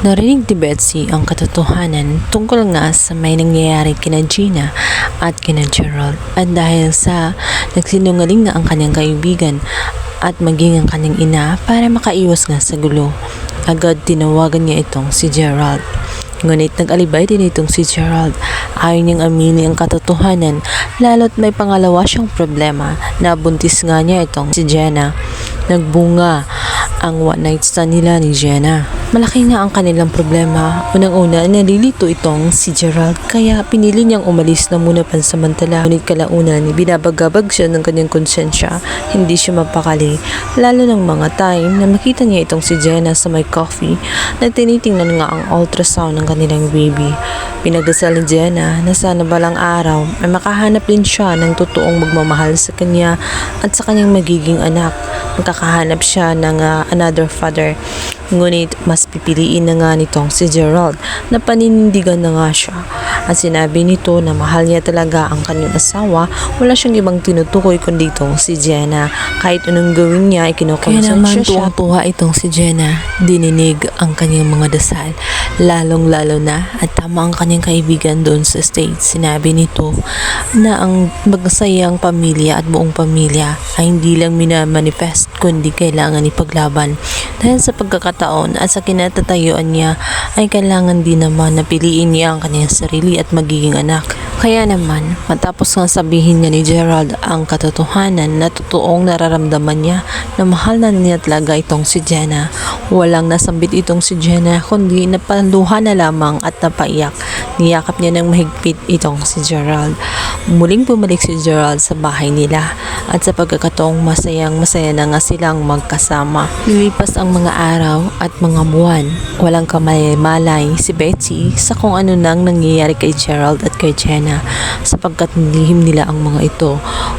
Narinig ni Betsy ang katotohanan tungkol nga sa may nangyayari kina Gina at kina Gerald at dahil sa nagsinungaling nga ang kanyang kaibigan at maging ang kanyang ina para makaiwas nga sa gulo. Agad tinawagan niya itong si Gerald. Ngunit nag-alibay din itong si Gerald. Ayaw niyang aminin ang katotohanan lalo't may pangalawa siyang problema na buntis nga niya itong si Jenna. Nagbunga ang one night stand nila ni Jenna. Malaki nga ang kanilang problema. Unang-una, nalilito itong si Gerald kaya pinili niyang umalis na muna pansamantala. Ngunit kalaunan, binabagabag siya ng kanyang konsensya. Hindi siya mapakali. Lalo ng mga time na makita niya itong si Jenna sa may coffee na tinitingnan nga ang ultrasound ng kanilang baby. Pinagdasal ni Jenna na sana balang araw ay makahanap din siya ng totoong magmamahal sa kanya at sa kanyang magiging anak. Magkakahanap siya ng ah, another father. Ngunit mas pipiliin na nga nitong si Gerald na paninindigan na nga siya. At sinabi nito na mahal niya talaga ang kanyang asawa, wala siyang ibang tinutukoy kundi itong si Jenna. Kahit anong gawin niya, ay Kaya kinukonsensya naman siya. tuwang-tuwa itong si Jenna, dininig ang kanyang mga dasal, lalong-lalo na at tama ang kanyang kaibigan doon sa States. Sinabi nito na ang magsayang pamilya at buong pamilya ay hindi lang minamanifest kundi kailangan ipaglaban. Dahil sa pagkakataon at sa kinatatayuan niya ay kailangan din naman na piliin niya ang kanyang sarili at magiging anak. Kaya naman, matapos nga sabihin niya ni Gerald ang katotohanan na totoong nararamdaman niya na mahal na niya talaga itong si Jenna. Walang nasambit itong si Jenna kundi napaluha na lamang at napaiyak. Niyakap niya ng mahigpit itong si Gerald. Muling bumalik si Gerald sa bahay nila at sa pagkakataong masayang masaya na nga silang magkasama. Lilipas ang mga araw at mga buwan. Walang kamalay-malay si Betsy sa kung ano nang nangyayari kay Gerald at kay Jenna sapagkat nilihim nila ang mga ito.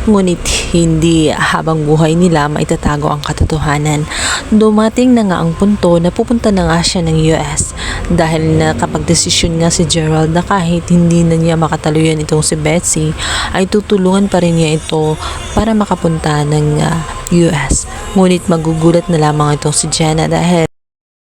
Ngunit hindi habang buhay nila maitatago ang katotohanan. Dumating na nga ang punto na pupunta na nga siya ng US dahil nakapag-desisyon nga si Gerald na kahit hindi na niya makataluyan itong si Betsy ay tutulungan pa rin niya ito para makapunta ng ah, US. Ngunit magugulat na lamang itong si Jenna dahil